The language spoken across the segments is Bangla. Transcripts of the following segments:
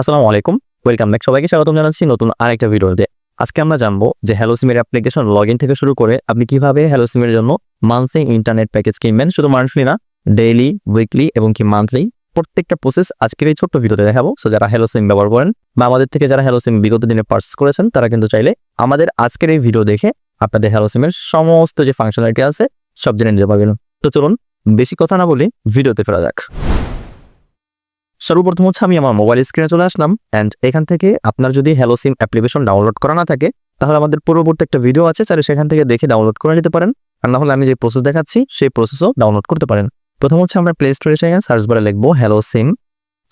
আসসালামু আলাইকুম। ওয়েলকাম ব্যাক সবাইকে স্বাগতম জানাচ্ছি নতুন আরেকটা ভিডিওতে। আজকে আমরা জানব যে হ্যালো সিমের অ্যাপ্লিকেশন লগ থেকে শুরু করে আপনি কীভাবে হ্যালো সিমের জন্য মান্থলি ইন্টারনেট প্যাকেজ কিনবেন। শুধু মান্থলি না ডেইলি উইকলি এবং কি মান্থলি প্রত্যেকটা প্রসেস আজকের এই ছোট্ট ভিডিওতে দেখাবো। সো যারা হ্যালো সিম ব্যবহার করেন বা আমাদের থেকে যারা হ্যালো সিম বিগত দিনে পার্চেস করেছেন, তারা কিন্তু চাইলে আমাদের আজকের এই ভিডিও দেখে আপনাদের হ্যালো সিমের সমস্ত যে ফাংশনালিটি আছে, সব জেনে নিতে পারবেন। তো চলুন, বেশি কথা না বলে ভিডিওতে ফেরা যাক। সর্বপ্রথম হচ্ছে আমি আমার মোবাইল স্ক্রিনে চলে আসলাম অ্যান্ড এখান থেকে আপনার যদি হ্যালো সিম অ্যাপ্লিকেশন ডাউনলোড করা না থাকে, তাহলে আমাদের পূর্ববর্তী একটা ভিডিও আছে, চাইলে সেখান থেকে দেখে ডাউনলোড করে নিতে পারেন। আর না হলে আমি যে প্রসেস দেখাচ্ছি, সেই প্রসেসও ডাউনলোড করতে পারেন। প্রথম হচ্ছে আমরা প্লে স্টোরে এসে সার্চ বারে লিখব hello SIM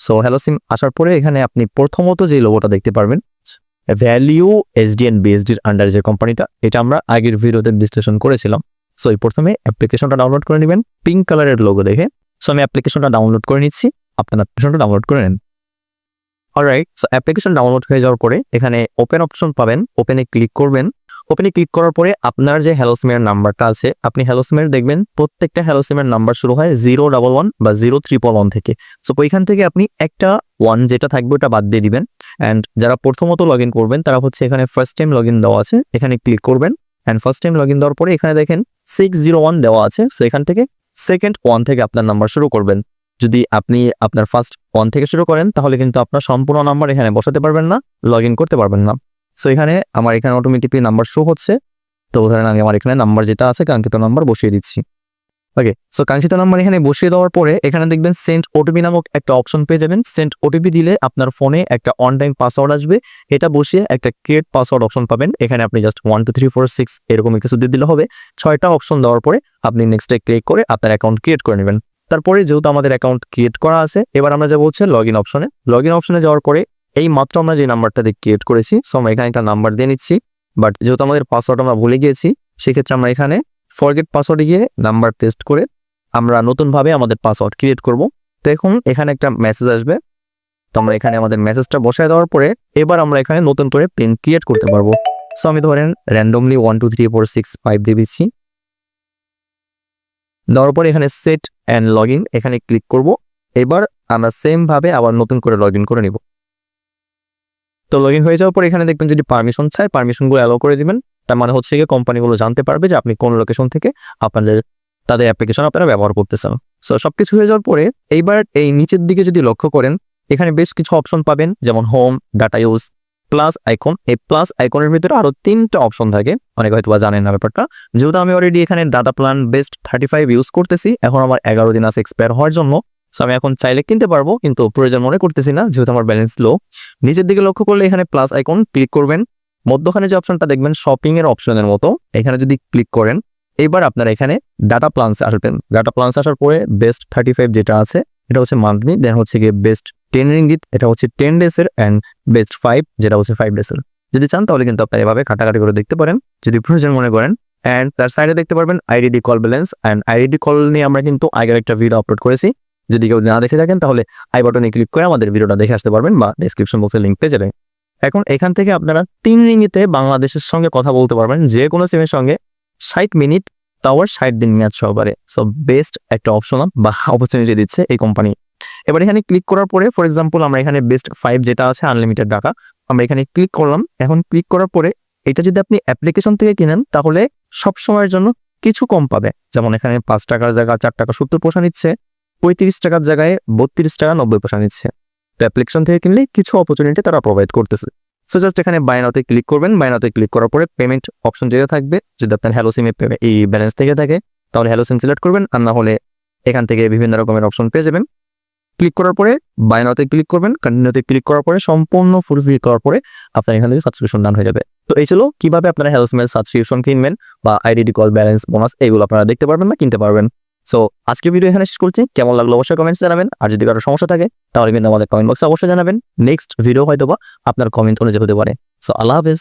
so hello SIM আসার পরে এখানে আপনি প্রথমত যে লোগোটা দেখতে পারবেন ভ্যালিউ এসডিএন বিএসডির আন্ডার যে কোম্পানিটা এটা আমরা আগের ভিডিওতে বিশ্লেষণ করেছিলাম। সো এই প্রথমে অ্যাপ্লিকেশনটা ডাউনলোড করে নেবেন পিঙ্ক কালারের লোগো দেখে। সো আমি অ্যাপ্লিকেশনটা ডাউনলোড করে নিচ্ছি। আপনার অ্যাপ্লিকেশনটা ডাউনলোড করে নেন। অলরাইট সো অ্যাপ্লিকেশন ডাউনলোড হয়ে যাওয়ার পরে এখানে ওপেন অপশন পাবেন ওপেনে ক্লিক করবেন। ওপেনে ক্লিক করার পরে আপনার যে হ্যালো সিমের নাম্বারটা আছে, আপনি হ্যালো সিমের দেখবেন, প্রত্যেকটা হ্যালো সিমের নাম্বার শুরু হয় জিরো ডাবল ওয়ান বা জিরো ট্রিপল ওয়ান থেকে। সো ওইখান থেকে আপনি একটা ওয়ান যেটা থাকবে ওটা বাদ দিয়ে দিবেন। অ্যান্ড যারা প্রথমত লগ করবেন, তারা হচ্ছে এখানে ফার্স্ট টাইম লগ দেওয়া আছে, এখানে ক্লিক করবেন। অ্যান্ড ফার্স্ট টাইম লগ দেওয়ার পরে এখানে দেখেন সিক্স জিরো ওয়ান দেওয়া আছে সো এখান থেকে সেকেন্ড ওয়ান থেকে আপনার নাম্বার শুরু করবেন। যদি আপনি আপনার ফার্স্ট ওয়ান থেকে শুরু করেন, তাহলে কিন্তু আপনার সম্পূর্ণ নাম্বার এখানে বসাতে পারবেন না লগ করতে পারবেন না। সো এখানে আমার এখানে অটোমেটিকলি নাম্বার শো হচ্ছে। তো ধরেন আমি আমার এখানে নাম্বার যেটা আছে, কাঙ্ক্ষিত নাম্বার বসিয়ে দিচ্ছি। ওকে সো কাঙ্ক্ষিত নাম্বার এখানে বসিয়ে দেওয়ার পরে, এখানে দেখবেন সেন্ট ওটিপি নামক একটা অপশন পেয়ে যাবেন। সেন্ট ওটিপি দিলে আপনার ফোনে একটা অন টাইম পাসওয়ার্ড আসবে। এটা বসিয়ে একটা ক্রিয়েট পাসওয়ার্ড অপশন পাবেন। এখানে আপনি just one two three four six এরকম কিছু দিয়ে দিলে হবে। ছয়টা অপশন দেওয়ার পরে আপনি নেক্সটে ক্লিক করে আপনার অ্যাকাউন্ট ক্রিয়েট করে নেবেন। তারপরে যেহেতু আমাদের অ্যাকাউন্ট ক্রিয়েট করা আছে, এবার আমরা যাব হচ্ছে লগ ইন অপশনে লগ ইন অপশনে যাওয়ার পরে এই মাত্র আমরা যে নাম্বারটা দিয়ে ক্রিয়েট করেছি সো আমরা এখানে একটা নাম্বার দিয়ে নিচ্ছি। বাট যেহেতু আমাদের পাসওয়ার্ড আমরা ভুলে গিয়েছি, সেক্ষেত্রে আমরা এখানে ফরগেট পাসওয়ার্ডে গিয়ে নাম্বার পেস্ট করে আমরা নতুনভাবে আমাদের পাসওয়ার্ড ক্রিয়েট করব। দেখুন, এখানে একটা মেসেজ আসবে। তো আমরা এখানে আমাদের মেসেজটা বসায় দেওয়ার পরে এবার আমরা এখানে নতুন করে পেন ক্রিয়েট করতে পারব। সো আমি ধরেন randomly one two three four six five দিয়ে দিচ্ছি। দেওয়ার পর এখানে সেট অ্যান্ড লগ এখানে ক্লিক করব। এবার আমরা সেম ভাবে আবার নতুন করে লগ করে নিব। তো লগ হয়ে যাওয়ার পর এখানে দেখবেন যদি পারমিশন চাই পারমিশনগুলো অ্যালো করে দিবেন। তার মানে হচ্ছে গিয়ে কোম্পানিগুলো জানতে পারবে যে আপনি কোন লোকেশন থেকে আপনাদের, তাদের অ্যাপ্লিকেশন আপনারা ব্যবহার করতেছেন। সো সব কিছু হয়ে যাওয়ার পরে এইবার এই নিচের দিকে যদি লক্ষ্য করেন, এখানে বেশ কিছু অপশন পাবেন, যেমন home data use plus icon এই প্লাস আইকনের ভিতরে আরও তিনটা অপশন থাকে। অনেক হয়তো বা জানেন না ব্যাপারটা। যেহেতু আমি অলরেডি এখানে data plan best thirty five use করতেছি, এখন আমার এগারো দিন আছে এক্সপায়ার হওয়ার জন্য। সো আমি এখন চাইলে কিনতে পারব, কিন্তু প্রয়োজন মনে করতেছি না, যেহেতু আমার ব্যালেন্স লো নিচের দিকে লক্ষ্য করলে এখানে প্লাস আইকন ক্লিক করবেন। মধ্যখানে যে অপশনটা দেখবেন শপিং এর অপশনের মতো। এখানে যদি ক্লিক করেন, এবার আপনারা এখানে ডাটা প্লান্স আসবেন। ডাটা প্লান্স আসার পরে বেস্ট থার্টি ফাইভ যেটা আছে, এটা হচ্ছে মান্থলি দেন হচ্ছে গিয়ে বেস্ট টেন রিঙ্গিত এটা হচ্ছে টেন ডেসের অ্যান্ড বেস্ট ফাইভ যেটা হচ্ছে ফাইভ ডেসের। যদি চান তাহলে কিন্তু আপনারা এভাবে কাটাকাটি করে দেখতে পারেন। যদি প্রয়োজন মনে করেন অ্যান্ড তার সাইডে দেখতে পারবেন IDD call balance and IDD call নিয়ে আমরা কিন্তু আগের একটা ভিডিও আপলোড করেছি। যদি কেউ না দেখে থাকেন, তাহলে আই বাটনে ক্লিক করে আমাদের ভিডিওটা দেখে আসতে পারবেন বা ডিসক্রিপশন বক্সে লিঙ্ক পেয়ে যাবেন। এখন এখান থেকে আপনারা তিন রিঙ্গিতে বাংলাদেশের সঙ্গে কথা বলতে পারবেন। যে কোনো সিমের সঙ্গে ষাট মিনিট তাওয়ার ষাট দিন মেয়াদ সহকারে। সো বেস্ট একটা অপশন বা অপরচুনিটি দিচ্ছে এই কোম্পানি এবার এখানে ক্লিক করার পরে ফর এক্সাম্পল আমরা এখানে বেস্ট ফাইভ যেটা আছে আনলিমিটেড টাকা, আমরা এখানে ক্লিক করলাম। এখন ক্লিক করার পরে, এটা যদি আপনি অ্যাপ্লিকেশন থেকে কিনেন, তাহলে সব সময়ের জন্য কিছু কম পাবে। যেমন এখানে পাঁচ টাকার জায়গায় চার টাকা, সত্তর পয়সা নিচ্ছে, পঁয়ত্রিশ টাকার জায়গায় বত্রিশ টাকা, নব্বই পয়সা নিচ্ছে। তো অ্যাপ্লিকেশন থেকে কিনলে কিছু অপরচুনিটি তারা প্রোভাইড করতেছে। সো জাস্ট এখানে বায়নাতে ক্লিক করবেন। বায়নাতে ক্লিক করার পরে পেমেন্ট অপশন যেটা থাকবে, যদি আপনার হ্যালো সিমে এই ব্যালেন্স থেকে থাকে, তাহলে হ্যালো সিম সিলেক্ট করবেন। আর না হলে এখান থেকে বিভিন্ন রকমের অপশন পেয়ে যাবেন। ক্লিক করার পরে বাইনাতে ক্লিক করবেন কন্টিনিউতে ক্লিক করার পরে সম্পূর্ণ ফুলফিল করার পরে আপনার এখান থেকে সাবস্ক্রিপশন ডান হয়ে যাবে। তো এই ছিল কীভাবে আপনারা হ্যালো সিমের সাবস্ক্রিপশন কিনবেন বা আইডি কল ব্যালেন্স বোনাস এগুলো আপনারা দেখতে পারবেন বা কিনতে পারবেন। সো আজকে ভিডিও এখানে শেষ করছি। কেমন লাগল অবশ্যই কমেন্টস জানাবেন। আর যদি কারও সমস্যা থাকে, তাহলে কিন্তু আমাদের কমেন্ট বক্সে অবশ্যই জানাবেন। নেক্সট ভিডিও হয়তো বা আপনার কমেন্ট অনুযায়ী হতে পারে। সো আল্লাহ হাফেজ।